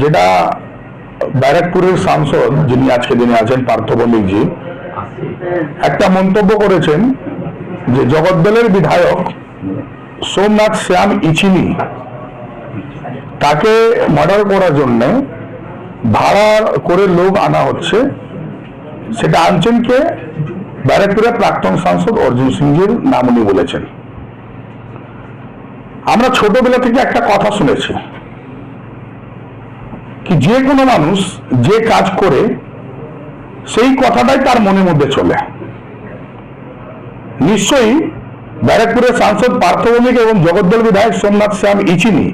যেটা ব্যারাকপুরের সাংসদ যিনি আজকে দিনে আছেন, পার্থ ভৌমিকজি একটা মন্তব্য করেছেন যে জগদ্দলের বিধায়ক সোমনাথ শ্যাম ইচিনি, তাকে মার্ডার করার জন্য ভাড়া করে লোক আনা হচ্ছে। সেটা আনছেন কে? ব্যারাকপুরের প্রাক্তন সাংসদ অর্জুন সিংজির নাম উনি বলেছেন। আমরা ছোটবেলা থেকে একটা কথা শুনেছি। যে কোনো মানুষ যে কাজ করে, সেই কথাটাই তার মনের মধ্যে চলে। নিশ্চয়ই ব্যারাকপুরের সাংসদ পার্থভৌমিক এবং জগদ্দল বিধায়ক সোমনাথ শ্যাম ইচিনি,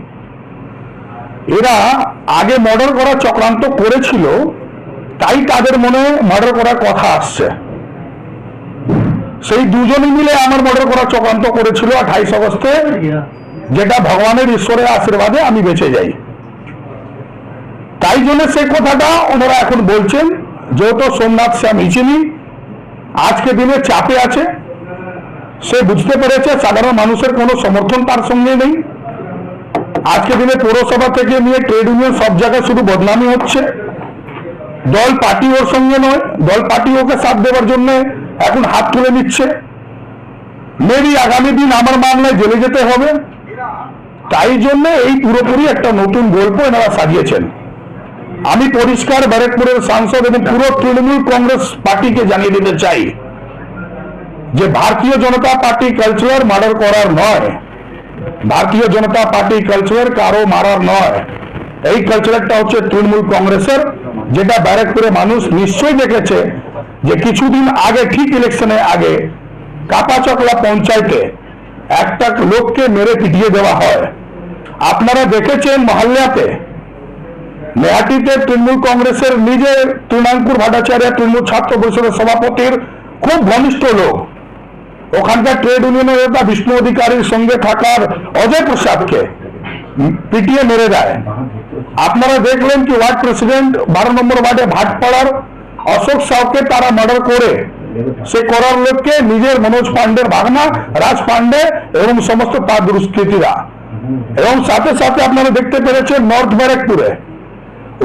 এরা আগে মর্ডার করার চক্রান্ত করেছিল, তাই তাদের মনে মার্ডার করার কথা আসছে। সেই দুজনই মিলে আমার মর্ডার করার চক্রান্ত করেছিল আঠাইশ অগস্টে যেটা ভগবানের ঈশ্বরের আশীর্বাদে আমি বেঁচে যাই। তাই জন্য সেই কথাটা ওনারা এখন বলছেন, যেহেতু সোমনাথ শ্যাম ইচিনি আজকে দিনে চাপে আছে। সে বুঝতে পেরেছে, সাধারণ মানুষের কোনো সমর্থন তার সঙ্গে নেই। আজকে দিনে পৌরসভা থেকে নিয়ে ট্রেড ইউনিয়ন সব জায়গায় শুধু বদনামি হচ্ছে। দল পার্টি ওর সঙ্গে নয়, দল পার্টি ওকে সাথ দেওয়ার জন্য এখন হাত তুলে নিচ্ছে। মেবি আগামী দিন আমার মামলায় জেলে যেতে হবে। তাই জন্য এই পুরোপুরি একটা নতুন গল্প এনারা সাজিয়েছেন। আমি পরিষ্কার ব্যারাকপুরের সাংসদ এবং পুরো তৃণমূল কংগ্রেস পার্টিকে জানিয়ে দিতে চাই যে ভারতীয় জনতা পার্টি কালচার মার্ডার করার নয়। ভারতীয় জনতা পার্টি কালচার কারও মারার নয়। এই কালচারটা হচ্ছে তৃণমূল কংগ্রেসের, যেটা ব্যারাকপুরে মানুষ নিশ্চয়ই দেখেছে যে কিছুদিন আগে, ঠিক ইলেকশনে আগে কাপাচকলা পঞ্চায়েতে একটা লোককে মেরে পিটিয়ে দেওয়া হয়। আপনারা দেখেছেন মহল্লাতে মেহাটিতে তৃণমূল কংগ্রেসের নিজের তৃণাঙ্কুর ভট্টাচার্য, তৃণমূল ছাত্র পরিষদের সভাপতির খুব ঘনিষ্ঠ লোক। ওখানকার ট্রেড ইউনিয়নের নেতা বিষ্ণু অধিকারীর সঙ্গে থাকার অজয় প্রসাদকে পিটিয়ে মেরে দেয়। আপনারা দেখলেন কি ওয়ার্ড প্রেসিডেন্ট বারো নম্বর ওয়ার্ডে ভাটপাড়ার অশোক সাউকে তারা মার্ডার করে। সে করার লোককে নিজের মনোজ পান্ডের ভাগনা, রাজ পাণ্ডে এবং সমস্ত তার দুষ্কৃতীরা। এবং সাথে সাথে আপনারা দেখতে পেরেছেন নর্থ ব্যারাকপুরে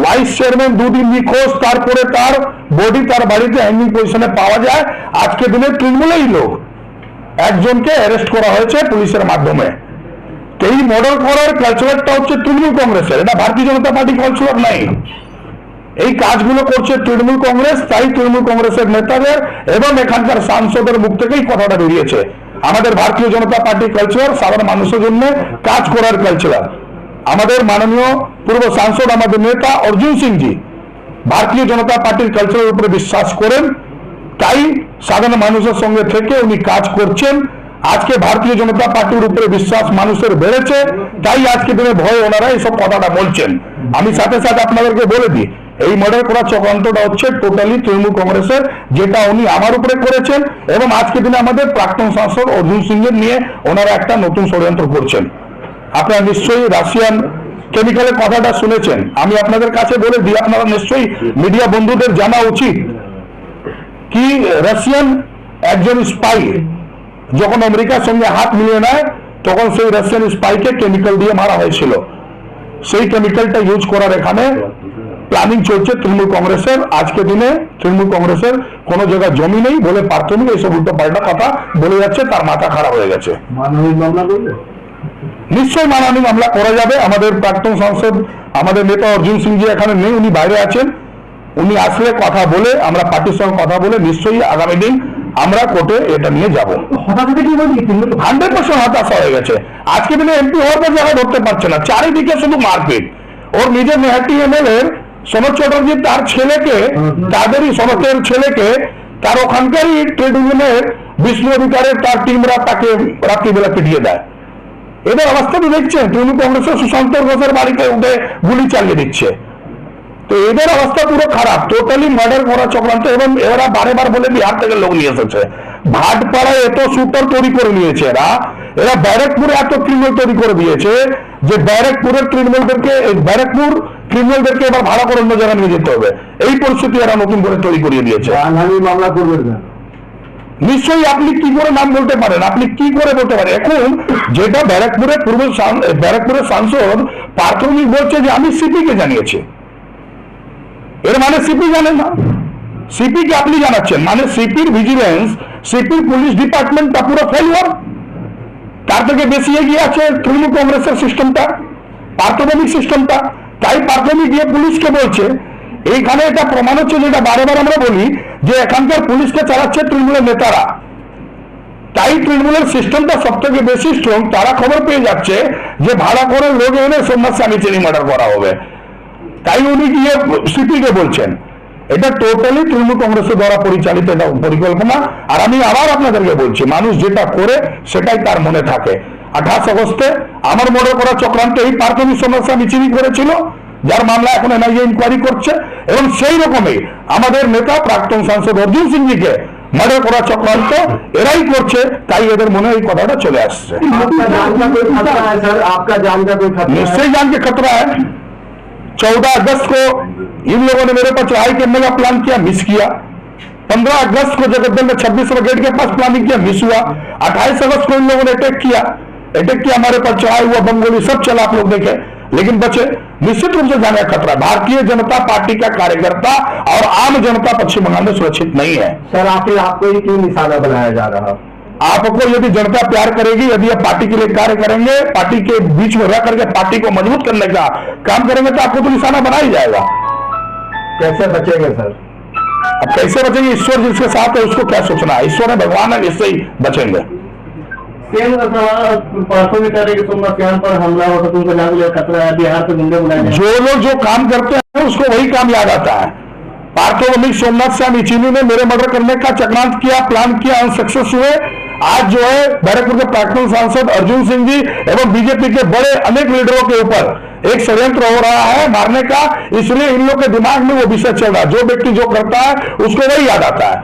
ভাইস চেয়ারম্যান দুদিন নিখোঁজ, তারপরে তার বডি তার বাড়িতে হ্যাঙ্গিং পজিশনে পাওয়া যায়। আজকে দিনে তৃণমূলেই লোক। একজনকে অ্যারেস্ট করা হয়েছে পুলিশের মাধ্যমে। এই মর্ডার করার কালচারটা হচ্ছে তৃণমূল কংগ্রেসের। এটা ভারতীয় জনতা পার্টি কালচার নাই। এই কাজগুলো করছে তৃণমূল কংগ্রেস, তাই তৃণমূল কংগ্রেসের নেতাদের এবং এখানকার সাংসদের মুখ থেকেই কথাটা বেরিয়েছে। আমাদের ভারতীয় জনতা পার্টি কালচার সাধারণ মানুষের জন্য কাজ করার কালচার আমাদের মাননীয় পূর্ব সাংসদ আমাদের নেতা অর্জুন সিংজি, ভারতীয় জনতা পার্টির কালচারের উপরে বিশ্বাস করেন, তাই সাধারণ মানুষের সঙ্গে থেকে উনি কাজ করছেন। আজকে ভারতীয় জনতা পার্টির উপরে বিশ্বাস মানুষের বেড়েছে, তাই আজকে দিনে ভয় ওনারা এইসব কথাটা বলছেন। আমি সাথে সাথে আপনাদেরকে বলে দিই, এই মর্ডার করা চক্রান্তটা হচ্ছে টোটালি তৃণমূল কংগ্রেসের, যেটা উনি আমার উপরে করেছেন এবং আজকে দিনে আমাদের প্রাক্তন সাংসদ অর্জুন সিংয়ের নিয়ে ওনারা একটা নতুন ষড়যন্ত্র করছেন। আপনারা নিশ্চয়ই রাশিয়ান কেমিক্যালের কথাটা শুনেছেন। আমি আপনাদের কাছে বলে দিই, আপনারা নিশ্চয়ই মিডিয়া বন্ধুদের জানা উচিত কি রাশিয়ান একজন স্পাই যখন আমেরিকার সঙ্গে হাত মিলিয়ে নেয়, তখন সেই রাশিয়ান স্পাইকে কেমিক্যাল দিয়ে মারা হয়েছিল। সেই কেমিক্যালটা ইউজ করার এখানে প্ল্যানিং চলছে তৃণমূল কংগ্রেসের। আজকে দিনে তৃণমূল কংগ্রেসের কোনো জায়গায় জমি নেই বলে প্রাথমিক এইসব উল্টো পাল্টা কথা বলে যাচ্ছে, তার মাথা খারাপ হয়ে গেছে। মানবিক মামলা করবে? নিশ্চয়ই মানহানি মামলা করা যাবে। আমাদের প্রাক্তন সংসদ আমাদের নেতা অর্জুন সিংজি এখানে নেই উনি বাইরে আছেন। উনি আসলে কথা বলে আমরা পার্টির সঙ্গে কথা বলে নিশ্চয়ই আগামী দিন আমরা কোর্টে এটা নিয়ে যাব। হান্ড্রেড পার্সেন্ট হতাশা হয়ে গেছে। আজকে দিনে এমপি হওয়ার পর জায়গায় ধরতে পারছে না চারিদিকে শুধু মারপিট। ওর নিজের মেহাটি এমএলএ সনদ চ্যাটার্জি তার ছেলেকে তাদেরই সনদের ছেলেকে তার ওখানকারই ট্রেড ইউনিয়নের বিষ্ণু অধিকারের তার টিমরা তাকে রাত্রিবেলা পিটিয়ে দেয়। এদের অবস্থা তো দেখছেন তৃণমূল কংগ্রেসের সুশান্ত ঘোষের বাড়িতে উঠে গুলি চালিয়ে দিচ্ছে। তো এদের অবস্থা পুরো খারাপ টোটালি মার্ডার করা চক্রান্ত, এবং এরা বারে বার বলে বিহার থেকে লোক নিয়ে এসেছে। ভাটপাড়ায় এত সুপার তৈরি করে নিয়েছে এরা এরা ব্যারাকপুরে এত তৃণমূল তৈরি করে দিয়েছে যে ব্যারাকপুরের তৃণমূলদেরকে ব্যারাকপুর তৃণমূলদেরকে এবার ভাড়া করে অন্য জায়গায় নিয়ে যেতে হবে। এই পরিস্থিতি এরা নতুন করে তৈরি করিয়ে দিয়েছে। মামলা করবেন না। নিশ্চয়ই আপনি কি করে নাম বলতে পারেন? আপনি কি করে বলতে পারেন? এখন যেটা ব্যারাকপুরের পূর্ব ব্যারাকপুরের সাংসদ প্রাথমিক বলছে যে আমি সিপি কে জানিয়েছি। এর মানে সিপি জানে না। সিপি কে আপনি জানাচ্ছেন। মানে সিপির ভিজিলেন্স সিপির পুলিশ ডিপার্টমেন্টটা পুরো ফেলিওর তার থেকে বেশি এগিয়ে আছে তৃণমূল কংগ্রেসের সিস্টেমটা প্রাথমিক সিস্টেমটা তাই প্রাথমিক গিয়ে পুলিশকে বলছে এইখানে এটা প্রমাণ হচ্ছে যেটা বারবার আমরা বলি, যে এখানকার পুলিশকে চালাচ্ছে তৃণমূলের নেতারা। তাই তৃণমূলের সিস্টেমটা সব থেকে বেশি স্ট্রং তারা খবর পেয়ে যাচ্ছে যে ভাড়া করে লোক এনে সোমনাথ চিনি মার্ডার করা হবে। তাই উনি গিয়ে সিপিকে বলছেন, এটা টোটালি তৃণমূল কংগ্রেসের দ্বারা পরিচালিত পরিকল্পনা। আর আমি আবার আপনাদেরকে বলছি, মানুষ যেটা করে সেটাই তার মনে থাকে। আঠাশ আগস্টে আমার মনে করা চক্রান্ত এই প্রাথমিক সমস্যা মিছিল করেছিল। যার মামলা এখন এনআইএ ইনকোয়ারি করছে এবং সেই রকমই আমাদের নেতা প্রাক্তন সাংসদ অর্জুন সিংজিকে মার্ডার করা চক্রান্ত এরাই করছে তাই এদের মনে এই কথাটা চলে আসছে आपका जान का कोई खतरा है सर आपका जान का कोई खतरा है निश्चय जान के खतरा है चौदह अगस्त को इन लोगों ने मेरे पर चढ़ाई करने का प्लान किया मिस किया पंद्रह अगस्त को जगतदल में छब्बीस ब्रिगेड के पास प्लानिंग किया मिस हुआ अट्ठाईस अगस्त को इन लोगों ने अटैक किया अटैक किया हमारे पर चढ़ाई हुआ बमगोली सब चला आप लोग देखे लेकिन बचे निश्चित रूप से जाने का खतरा भारतीय जनता पार्टी का कार्यकर्ता और आम जनता पश्चिम बंगाल में सुरक्षित नहीं है। सर आखिर आपको ये क्यों निशाना बनाया जा रहा? आपको यदि जनता प्यार करेगी यदि आप पार्टी के लिए कार्य करेंगे पार्टी के बीच में रह करके पार्टी को मज़बूत करने का काम करेंगे तो आपको तो निशाना बना ही जाएगा। कैसे बचेंगे सर? अब कैसे बचेंगे? ईश्वर जिसके साथ है उसको क्या सोचना है? ईश्वर है भगवान है इससे ही बचेंगे। परसों भी कह रहे कि सोमनाथ यहाँ पर हमला हो तो तुमको जान खतरा है, बिहार से गुंडे बुलाए जो लोग जो काम करते हैं, उसको वही काम याद आता है। पार्थोवमिक सोमनाथ श्याम इचिनी ने मेरे मर्डर करने का चक्रांत किया, प्लान किया अनसक्सेस हुए। आज जो है, बैरकपुर के प्राक्तन सांसद अर्जुन सिंह जी एवं बीजेपी के बड़े अनेक लीडरों के ऊपर एक षड्यंत्र हो रहा है मारने का। इसलिए इन लोग के दिमाग में वो विषय चल रहा है। जो व्यक्ति जो करता है, उसको वही याद आता है।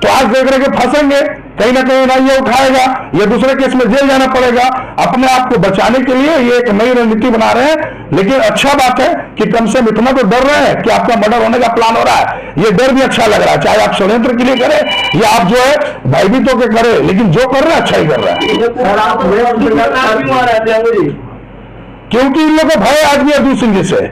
तो आज देख रहे फंसेंगे। कहीं ना कहीं ना ये उठाएगा या दूसरे केस में जेल जाना पड़ेगा। अपने आप को बचाने के लिए ये एक नई रणनीति बना रहे हैं। लेकिन अच्छा बात है कि कम से कम इतना तो डर रहे हैं कि आपका मर्डर होने का प्लान हो रहा है। ये डर भी अच्छा लग रहा है चाहे आप षड्यंत्र के लिए करें या आप जो है भयभीतों के करें लेकिन जो कर रहे हैं अच्छा ही कर रहे हैं। क्योंकि इन लोगों को भय आदमी अर्जुन सिंह जी से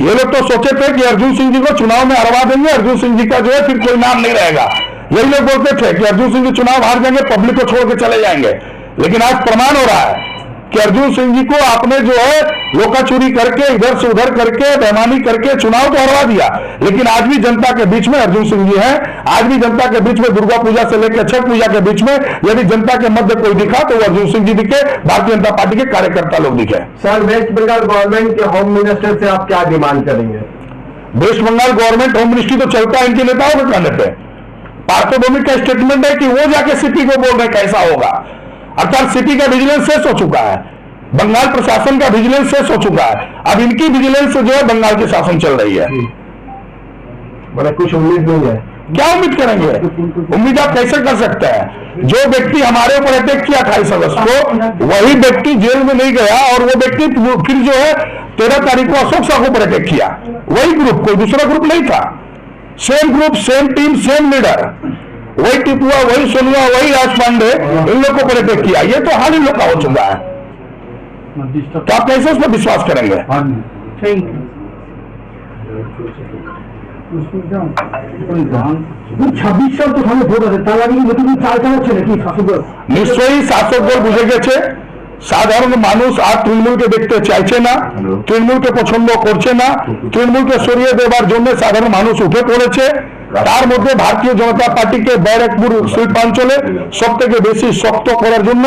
ये लोग तो सोचे थे कि अर्जुन सिंह जी को चुनाव में हरवा देंगे अर्जुन सिंह जी का जो है फिर कोई नाम नहीं रहेगा। यही लोग बोलते थे कि अर्जुन सिंह जी चुनाव हार जाएँगे पब्लिक को छोड़ के चले जाएँगे। लेकिन आज प्रमाण हो रहा है कि अर्जुन सिंह जी को आपने जो है लोका चोरी करके इधर से उधर करके बेमानी करके चुनाव तो हरवा दिया। लेकिन आज भी जनता के बीच में अर्जुन सिंह जी हैं। आज भी जनता के बीच में दुर्गा पूजा से लेकर छठ पूजा के बीच में यदि जनता के मध्य कोई दिखा तो वो अर्जुन सिंह जी दिखे भारतीय जनता पार्टी के कार्यकर्ता लोग दिखे। सर वेस्ट बंगाल गवर्नमेंट के होम मिनिस्टर से आप क्या डिमांड करेंगे? West Bengal government home ministry तो चलता है इनके नेताओं के कहने पे। पार्थोभूमि का स्टेटमेंट है कि वो जाके सिटी को बोल रहे कैसा होगा? अर्थात सिटी का विजिलेंस शेष हो चुका है। बंगाल प्रशासन का विजिलेंस शेष हो चुका है। अब इनकी विजिलेंस से जो है बंगाल की शासन चल रही है। मतलब कुछ उम्मीद नहीं है। क्या उम्मीद करेंगे? उम्मीद आप कैसे कर सकते हैं? जो व्यक्ति हमारे ऊपर अटैक किया अट्ठाईस अगस्त को वही व्यक्ति जेल में नहीं गया और वो व्यक्ति फिर जो है तेरह तारीख को अशोक साहू पर अटैक किया। वही ग्रुप कोई दूसरा ग्रुप नहीं था। same group same team same leader वही टिपुआ वही सोनिया वही राज पांडे इन लोग को पर अटैक किया ये तो हाल ही लोग का हो चुका है तो आप कैसे उस पर विश्वास करेंगे थैंक यू ছাব্বিশ সাল তো সামনে ভোট আছে তার আগে কি নতুন চাল চালাচ্ছে নাকি শাসক নিশ্চয়ই শাসক দল বুঝে গেছে সাধারণ মানুষ আর তৃণমূলকে দেখতে চাইছে না তৃণমূলকে পছন্দ করছে না তৃণমূলকে সরিয়ে দেবার জন্য সাধারণ মানুষ উঠে পড়েছে। তার মধ্যে ভারতীয় জনতা পার্টিকে ব্যারাকপুর শিল্পাঞ্চলে সব থেকে বেশি শক্ত করার জন্য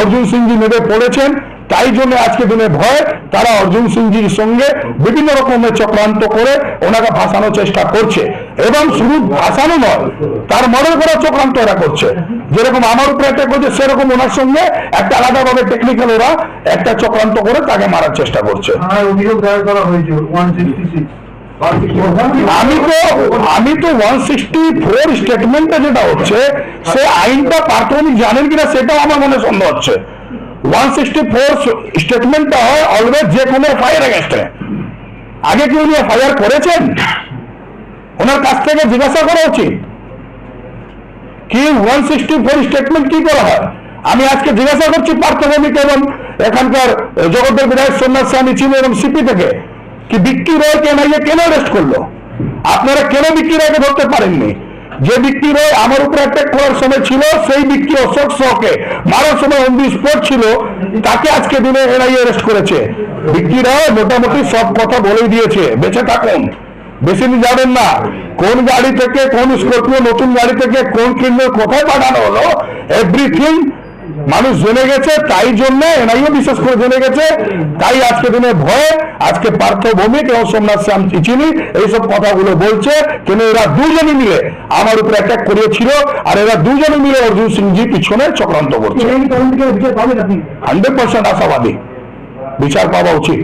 অর্জুন সিংজি নেমে পড়েছেন। তাই জন্য আজকে দিনে ভয় তারা অর্জুন সিংজির সঙ্গে বিভিন্ন রকমের চক্রান্ত করে ওনাকে ভাসানোর চেষ্টা করছে। এবং শুধু ভাসানো নয় তার মডেল করার চক্রান্ত এরা করছে। যেরকম আমার উপরে অ্যাটাক করছে সেরকম ওনার সঙ্গে একটা আলাদাভাবে টেকনিক্যাল ওরা একটা চক্রান্ত করে তাকে মারার চেষ্টা করছে। থানায় অভিযোগ দায়ের করা হয়েছে ওয়ান সিক্সটি সিক্স আমি তো আমি তো ওয়ান সিক্সটি ফোর স্টেটমেন্টে যেটা হচ্ছে সে আইনটা প্রাথমিক জানেন কিনা সেটাও আমার মনে সন্দেহ হচ্ছে। ওয়ান সিক্সটি ফোর স্টেটমেন্টটা হয় অলওয়েজ যে কোনো এফআইআর এগেনস্টে আগে কি উনি এফআইআর করেছেন? ওনার কাছ থেকে জিজ্ঞাসা করা উচিত। কি ওয়ান সিক্সটি ফোর স্টেটমেন্ট কি করা হয়? আমি আজকে জিজ্ঞাসা করছি পার্থভূমিক এবং এখানকার জগদ্দল বিধায়ক সোমনাথ স্বামী ছিল এবং সিপি থেকে। কি বিক্রি রয়কে এনআইএ কেন অ্যারেস্ট করল? আপনারা কেন বিক্রি রয়কে ধরতে পারেননি? যে বিক্রি ভাই আমার উপরে অ্যাটাক করার সময় ছিল, সেই বিক্রি অশোক সহকে মারার সময় অন দি স্পট ছিল, তাকে আজকে দিনে এনআইএ অ্যারেস্ট করেছে। বিক্রি রায় মোটামুটি সব কথা বলেই দিয়েছে, বেঁচে থাকুন। বেশি দিন যাবেন না। কোন গাড়ি থেকে কোন স্কর্পিও নতুন গাড়ি থেকে কোন কিনলে কোথায় পাঠানো হলো এভরিথিং মানুষ জেনে গেছে তাই জন্য এনআইও বিশেষ করে জেনে গেছে। তাই আজকে দিনে ভয়ে আজকে পার্থ ভৌমিক এবং সোমনাথ শ্যাম চিচিনি এইসব কথাগুলো বলছে কেন এরা দুজনই মিলে আমার উপরে অ্যাটাক করিয়েছিল আর এরা দুজনে মিলে অর্জুন সিংজি পিছনে চক্রান্ত করছে। হান্ড্রেড পার্সেন্ট আশাবাদী। বিচার পাওয়া উচিত।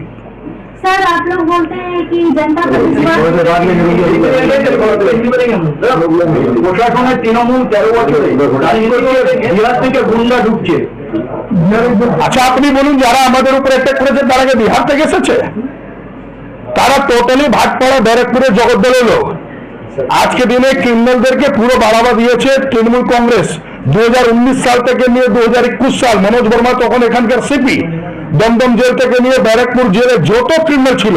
सर आप लोग बोलते हैं कि जनता का विश्वास প্রশাসনের তৃণমূল তেরো বছরে বিহার থেকে গুন্ডা ঢুকছে আচ্ছা আপনি বলুন যারা আমাদের উপর অ্যাটাক করেছে তারা কি বিহার থেকে এসেছে তারা টোটালি ভাটপাড়া ব্যারাকপুরের জগদ্দলের লোক আজকে দিনে ক্রিমিনালদেরকে পুরো বাড়াবা দিয়েছে তৃণমূল কংগ্রেস দু সাল থেকে নিয়ে দু সাল, মনোজ বর্মা তখন এখানকার সিপি দমদম জেল থেকে নিয়ে জেলে যত ক্রিমিনাল ছিল,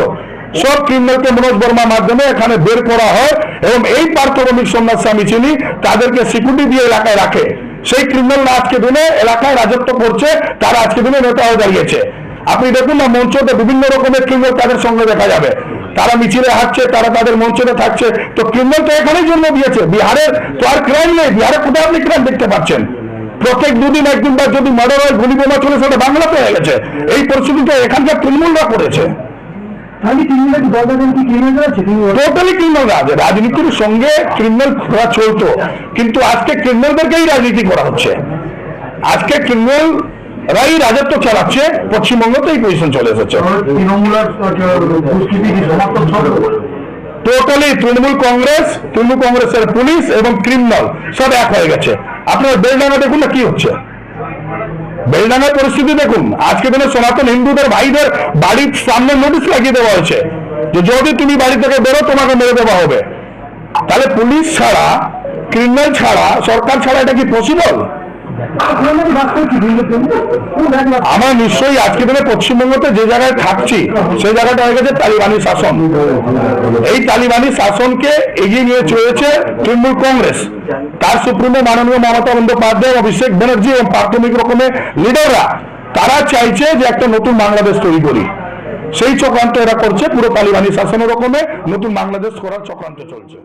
সব ক্রিমিনালকে মনোজ বর্মার মাধ্যমে এখানে বের করা হয় এবং এই পার্থভূমিক সোমনাথ স্বামী চিনি তাদেরকে সিকিউরিটি দিয়ে এলাকায় রাখে। সেই ক্রিমিনাল আজকে দিনে এলাকায় রাজত্ব করছে, তারা আজকে দিনে নেতা হয়ে দাঁড়িয়েছে। আপনি দেখুন না, মঞ্চতে বিভিন্ন রকমের ক্রিমিনাল তাদের সঙ্গে দেখা যাবে। তারা মিছিলে হাঁটছে তারা তাদের মঞ্চতে থাকছে। তো ক্রিমিনাল তো এখানেই জন্ম দিয়েছে। বিহারের তো আর ক্রাইম নেই। বিহারে কোথায় আপনি ক্রাইম দেখতে পাচ্ছেন? প্রত্যেক দুদিন একদিন বা যদি মার্ডার হয় গুলি বোমা চলে সেটা বাংলাতে হয়ে গেছে। এই পরিস্থিতিটা এখানকার তৃণমূলরা করেছে। তৃণমূল টোটালি ক্রিমিনাল রাজ রাজনীতির সঙ্গে ক্রিমিনাল করা চলতো। কিন্তু আজকে ক্রিমিনালদেরকেই রাজনীতি করা হচ্ছে। আজকে ক্রিমিনাল রাই রাজত্ব চালাচ্ছে পশ্চিমবঙ্গতে এই পজিশন চলে এসেছে। টোটালি তৃণমূল কংগ্রেস তৃণমূল কংগ্রেসের পুলিশ এবং ক্রিমিনাল সব এক হয়ে গেছে। আপনার বেলডাঙ্গা দেখুন না কি হচ্ছে। বেলডাঙ্গার পরিস্থিতি দেখুন। আজকে দিনে সনাতন হিন্দুদের ভাইদের বাড়ির সামনে নোটিশ লাগিয়ে দেওয়া হয়েছে যে যদি তুমি বাড়ি থেকে বেরো তোমাকে মেরে দেওয়া হবে। তাহলে পুলিশ ছাড়া ক্রিমিনাল ছাড়া সরকার ছাড়া এটা কি পসিবল আমরা নিশ্চয়ই আজকে দিনে পশ্চিমবঙ্গতে যে জায়গায় থাকছি, সেই জায়গাটা হয়ে গেছে তালিবানি শাসন। এই তালিবানি শাসনকে এগিয়ে নিয়ে চলেছে তৃণমূল কংগ্রেস। তার সুপ্রিমো মাননীয় মমতা বন্দ্যোপাধ্যায়, অভিষেক ব্যানার্জি এবং প্রাথমিক রকমের লিডাররা, তারা চাইছে যে একটা নতুন বাংলাদেশ তৈরি করি। সেই চক্রান্ত এরা করছে, পুরো তালিবানি শাসনের রকমে নতুন বাংলাদেশ করার চক্রান্ত চলছে।